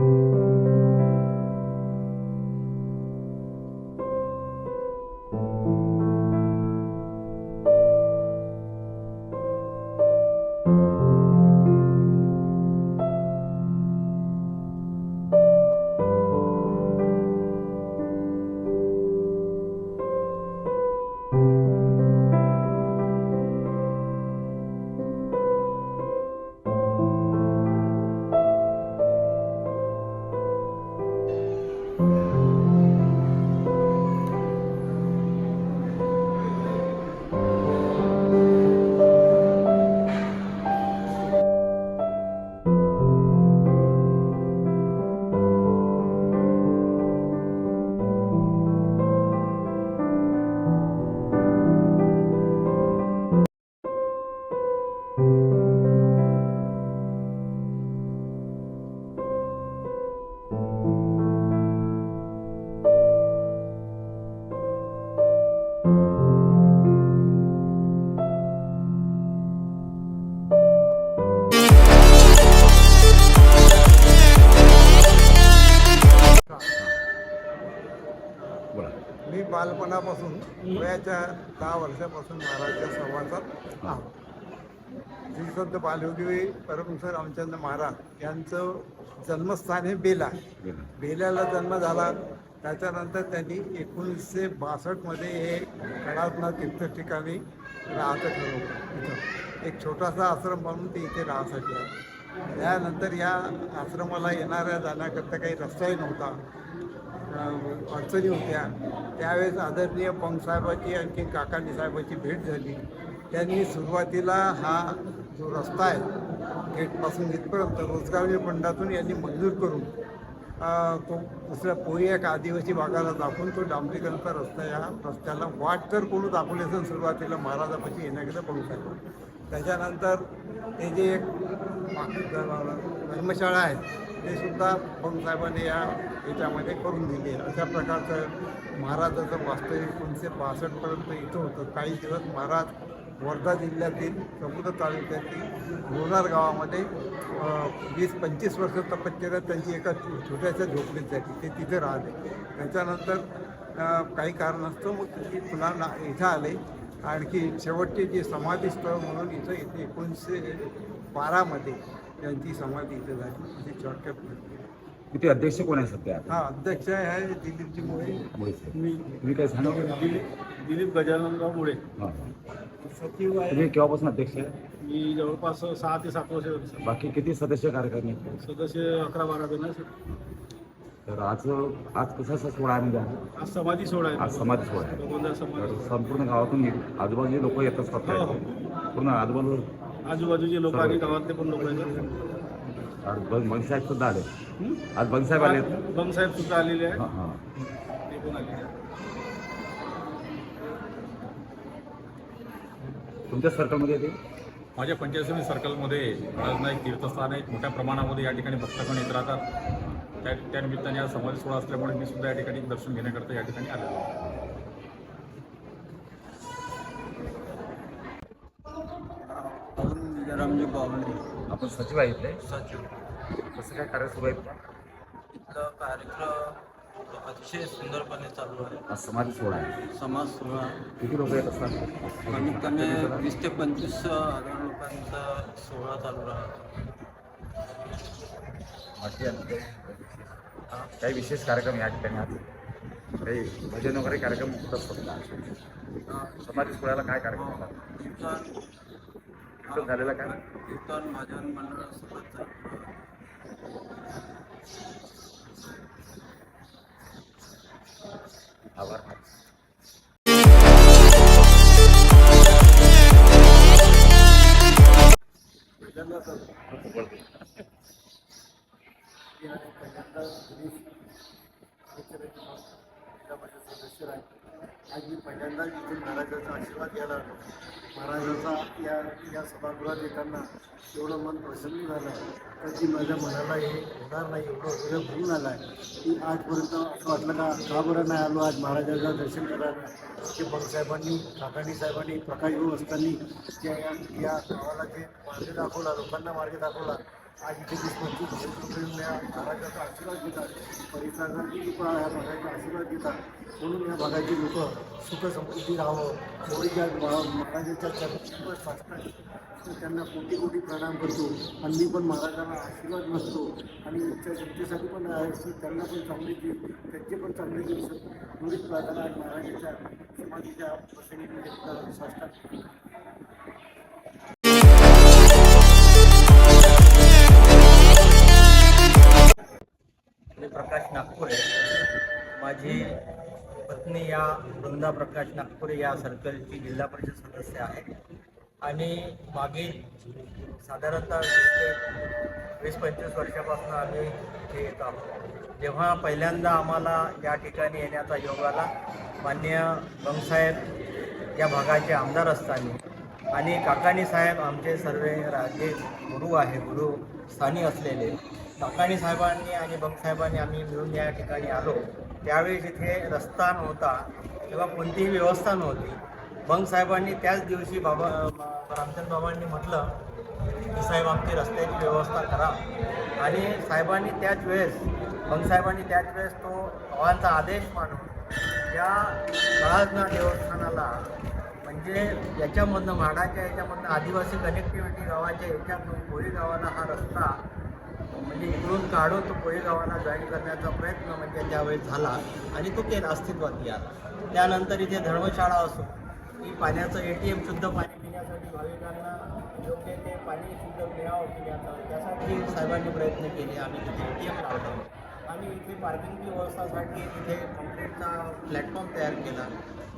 बोला बालपणापासून वयाच्या दहा वर्षापासून महाराजच्या सहवासात आहो श्री संत बालयोगी परमसर रामचंद्र महाराज यांचं जन्मस्थान हे बेला बोला. बेल्याला जन्म झाला. त्याच्यानंतर त्यांनी एकोणीसशे बासष्टमध्ये हे कडातना तीर्थ ठिकाणी राहायचं ठरवलं. इथं एक छोटासा आश्रम म्हणून ते इथे राहायसाठी आहे त्यानंतर या आश्रमाला येणाऱ्या जाण्याकरता काही रस्ताही नव्हता. अडचणी होत्या. त्यावेळेस आदरणीय पंगसाहेबाची आणखी काकांनी साहेबाची भेट झाली. त्यांनी सुरुवातीला हा जो रस्ता आहे गेटपासून इथपर्यंत रोजगार फंडातून यांनी मंजूर करून तो दुसऱ्या पोळी एक आदिवासी भागाला दाखवून तो डांबरीकरणचा रस्ता या रस्त्याला वाट तर कोणी दाखवली असेल सुरुवातीला महाराजापाशी येण्याकरता शकतो त्याच्यानंतर ते जे एक धर्मशाळा आहे ते सुद्धा पंगसाहेबांनी या याच्यामध्ये करून दिली. अशा प्रकारचं महाराजाचं वास्तव्य एकोणीसशे बासष्टपर्यंत इथं होतं. काही दिवस महाराज वर्धा जिल्ह्यातील समुद्र तालुक्यातील लोणार गावामध्ये वीस पंचवीस वर्ष तपश्चर्या त्यांची एका छोट्याशा झोपडीत झाली ते तिथे राहिले. त्याच्यानंतर काही काही कारणास्तव मग ते पुन्हा ना इथं आले. आणखी शेवटचे जे समाधीस्थळ म्हणून इथं इथे एकोणीसशे बारामध्ये त्यांची समाधी इथं झाली. अशी शॉर्टकट इथे अध्यक्ष कोण आहे सध्या? हा अध्यक्ष आहे दिलीपजी मुळे मुळे साहेब. मी तुम्ही काय सांगा? दिलीप गजाननराव मुळे हां. सचिव आहे. तुम्ही केव्हापासून अध्यक्ष आहे? मी जवळपास सहा ते सात वर्ष झाली. बाकी किती सदस्य कार्यक्रम आहेत सदस्य अकरा बारा जण आहे सर. तर आज आज कसा असा सोहळा आहे? म्हणजे आज? आज समाधी सोहळा आहे. आज समाधी सोहळा आहे. भगवंता तर समाधी संपूर्ण गावातून आजूबाजूचे लोक येतात हो, स्वतः पूर्ण आजूबाजू आजूबाजूचे लोक आणि गावातले पण लोक आहेत आज बंग बंगसाहेब सुद्धा आले? आज बंगसाहेब आले. आहेत. बंग साहेब सुद्धा आलेले हां आहेत. हां ते पण आलेले आहेत. तुमच्या सर्कलमध्ये येते माझ्या पंचायत समिती सर्कलमध्ये राजनाईक तीर्थस्थान आहे मोठ्या प्रमाणामध्ये या ठिकाणी भक्तगण येत राहतात. त्या त्या निमित्ताने आज समाज सोहळा असल्यामुळे मी सुद्धा या ठिकाणी दर्शन घेण्याकरता या ठिकाणी आलेलो आहे. जरामजी बावळे आपण सचिव आहे इथले. सचिव. कसं काय कार्य सुरू आहे इथला? कार्यक्रम अतिशय सुंदरपणे चालू आहे. आज समाधी सोहळा आहे. समाज सोहळा. किती लोक येत असतात? कमीत कमी वीस ते पंचवीस हजार लोकांचा सोहळा चालू राहतो. बाकी आणि काही काही विशेष कार्यक्रम या ठिकाणी आज काही भजन वगैरे कार्यक्रम होत असतात का? समाधी सोहळ्याला काय कार्यक्रम होतात? कीर्तन कीर्तन झालेला काय कीर्तन भजन मंडळासोबत चालू आहे. आभार आज मी पहिल्यांदाच इथे महाराजाचा आशीर्वाद घ्यायला आलो महाराजाचा या या सभागृहात येताना एवढं मन प्रसन्न झालं तर की माझ्या मनाला हे होणार नाही एवढं हृदय भरून आला आहे की आजपर्यंत असं वाटलं का का बरं नाही आलो? आज महाराजाचं दर्शन करायला. ते बंगसाहेबांनी काकाणी साहेबांनी प्रकाश भाऊ असताना त्या या गावाला जे मार्ग दाखवला लोकांना मार्ग दाखवला आज इथे वीस या महाराजाचा आशीर्वाद घेतात परिसरातील लोक या भागाचा आशीर्वाद घेतात म्हणून या भागाची लोक सुख समृद्धी राहावं एवढी ज्या महा- महाराजाच्या चरणी साष्टांग तर त्यांना कोटी कोटी प्रणाम करतो आणि मी पण महाराजांना आशीर्वाद नसतो आणि इच्छा जनतेसाठी पण आहे की त्यांना पण चांगले दिवस त्यांचे पण चांगले दिवस एवढीच प्रार्थना महाराजाच्या समाधीच्या प्रसंगी साष्टांग प्रकाश नागपुरे. माझी पत्नी या वृंदा प्रकाश नागपुरे या सर्कलची जिल्हा परिषद सदस्य आहे. आणि मागील साधारणतः वीस पंचवीस वर्षापासून आम्ही इथे येत आहोत. जेव्हा पहिल्यांदा आम्हाला या ठिकाणी येण्याचा योग आला मान्य बंगसाहेब या भागाचे आमदार असताना आणि काकाणी साहेब आमचे सर्व राजे गुरु आहे गुरु स्थानी असलेले. काकाणी साहेबांनी आणि बंगसाहेबांनी आम्ही मिळून या ठिकाणी आलो. त्यावेळेस इथे रस्ता नव्हता किंवा कोणतीही व्यवस्था नव्हती. बंग साहेबांनी त्याच दिवशी बाबा रामचंद बाबांनी म्हटलं की साहेब आमची रस्त्याची व्यवस्था करा. आणि साहेबांनी त्याच वेळेस बंग साहेबांनी त्याच वेळेस तो बाबांचा आदेश मानून या काळाजना देवस्थानाला म्हणजे याच्यामधनं म्हाडाच्या याच्यामधनं आदिवासी कनेक्टिव्हिटी गावाच्या याच्यातून कोळी गावाला हा रस्ता म्हणजे इकडून काढून तो कोळीगावाला जॉईन करण्याचा प्रयत्न म्हणजे त्यावेळेस झाला आणि तो केला अस्तित्वात आला त्यानंतर इथे धर्मशाळा असो की पाण्याचं ए टी एम शुद्ध पाणी पिण्यासाठी भाविकांना योग्य ते पाणी शुद्ध मिळावं पिण्याचं त्यासाठी साहेबांनी प्रयत्न केले. आम्ही तिथे ए टी एम लावलं आणि इथे पार्किंगची व्यवस्थासाठी तिथे कॉन्क्रीटचा प्लॅटफॉर्म तयार केला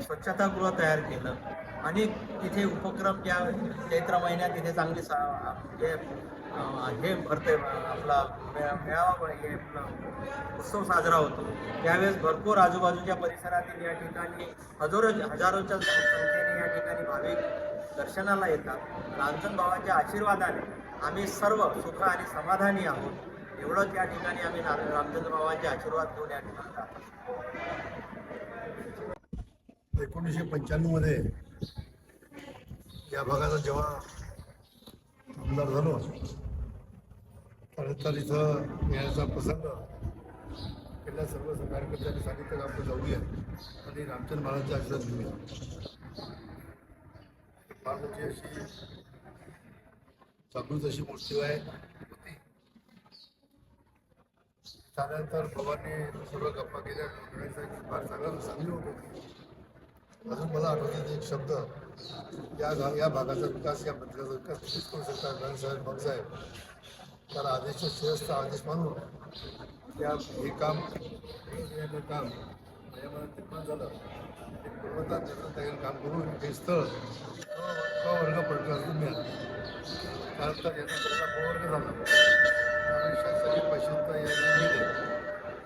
स्वच्छतागृह तयार केलं. आणि तिथे उपक्रम ज्या चैत्र महिन्यात तिथे चांगली सा म्हणजे हे भरते आपला मे- मेळावा हे आपला उत्सव साजरा होतो. त्यावेळेस भरपूर आजूबाजूच्या परिसरातील या ठिकाणी हजारो हजारोच्या संख्येने या ठिकाणी भाविक दर्शनाला येतात. रामचंद बाबांच्या आशीर्वादाने आम्ही सर्व सुख आणि समाधानी आहोत. एवढंच या ठिकाणी आम्ही रामचंद्र बाबांचे आशीर्वाद घेऊन या ठिकाणी जातो एकोणीसशे पंच्याण्णवमध्ये या भागाचा जेव्हा आमदार झालो त्यानंतर इथं येण्याचा प्रसंग पहिल्या सर्व कार्यकर्त्यांनी सांगितलं की आपण जाऊया आणि रामचंद्र महाराजचा आशीर्वाद घेऊया. फार अशी समृद्ध अशी मूर्ती आहे. होती त्यानंतर बाबांनी सर्व गप्पा केल्या फार चांगलं चांगली होत होती. अजून मला आठवतात एक शब्द. या या भागाचा विकास या मंत्र्याचा विकास तुम्हीच करू शकता गणसाहेब भाऊसाहेब त्याला आदेश श्रेष्ठ आदेश मानून त्या हे काम हे काम माझ्या मनात निर्माण झालं. ते पूर्वता त्याचं तयार काम करून हे स्थळ क वर्ग पडलं मिळालं. त्यानंतर याचा त्याचा क वर्ग झाला. त्यामुळे शासकीय पैशांचा या दिले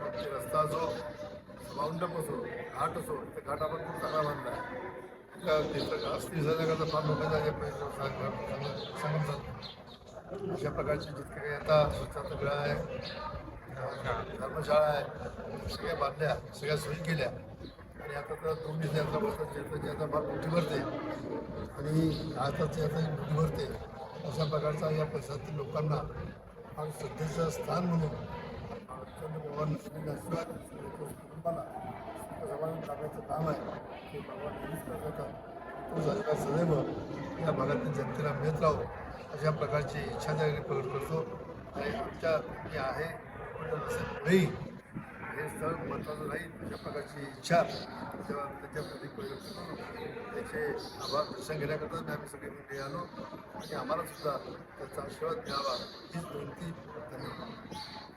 मग ते रस्ता असो माउंटअप असो घाट असो ते घाट आपण खूप चांगला बांधला आहे. त्या तिथं अस्थिर झाल्याकरता फार लोकांचा सांगत जातो अशा प्रकारचे जितके काही आता स्वच्छतागृह आहे अं, धर्मशाळा आहे सगळ्या बांधल्या सगळ्या सोयी केल्या. आणि आता तर दोन दिवस यात्रा बसतात यात्राची आता फार मोठी भरते. आणि आताच यात्रा मोठी भरते अशा प्रकारचा या परिसरातील लोकांना फार श्रद्धेचं स्थान म्हणून चंद्र बाबांना कुटुंबाला समाधान करण्याचं काम आहे. ते बाबा तो झालेला सदैव या भागातील जनतेला मिळत राहो. अशा प्रकारची इच्छा त्या प्रकट करतो. आणि आमच्या जे आहे पुढेही हे स्थळ महत्त्वाचं राहील अशा प्रकारची इच्छा तेव्हा त्याच्याप्रती प्रकट करून त्याचे आभार दर्शन घेण्याकरता मी आम्ही सगळे मिळून आलो. आणि आम्हाला सुद्धा त्याचा आशीर्वाद मिळावा. हीच विनंती. धन्यवाद.